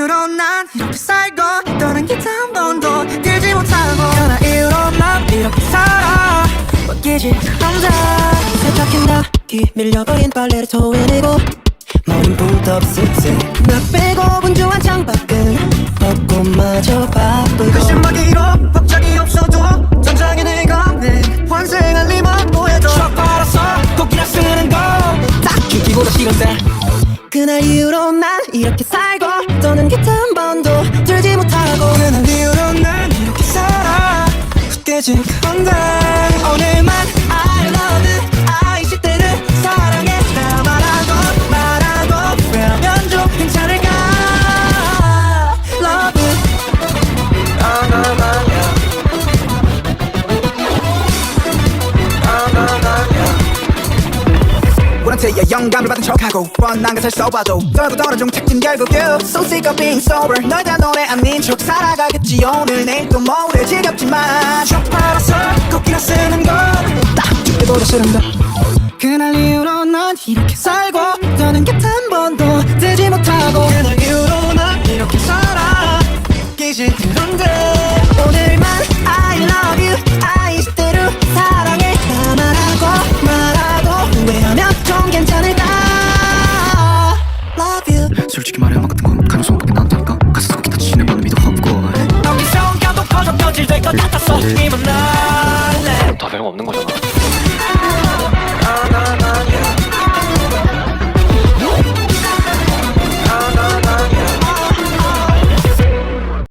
이후로 난 이렇게 살고 떠난 게단 번도 들지 못하고. 변화 이후로 난 이렇게 살아. 바뀌지 않아. 세탁한 닭이 밀려버린 빨래를 토해내고. 머린 붓업 쓱쓱 나 빼고 분주한 창밖은 벚꽃마저 바쁘고. 그 신박이로 법적이 없어도 전장에 내가 내 환생할 리만 보여줘. 척 빨아서 곡이라 쓰는 거 딱 죽기보다 싫은데 그날 이후로 난 이렇게 살고 떠는 게단 번도 들지 못하고. 그날 이후로 난 이렇게 살아. 깨진 원한테야 영감을 받은 척하고 뻔한 것을 써봐도 떨고 떨어진 책임 결국 you So sick of being sober. 널다 노래 아닌 척 살아가겠지. 오늘 내일 또 모레 지겹지만 척 빨아서 곡이라 쓰는 거딱 죽기보다 싫은데. 그날 이후로 난 이렇게 살고 떠는 게단 번도 되지 못하고 그날 이후로 난 이렇게 살아. 끼지 않은데 이만 날래. 다 별거 없는 거잖아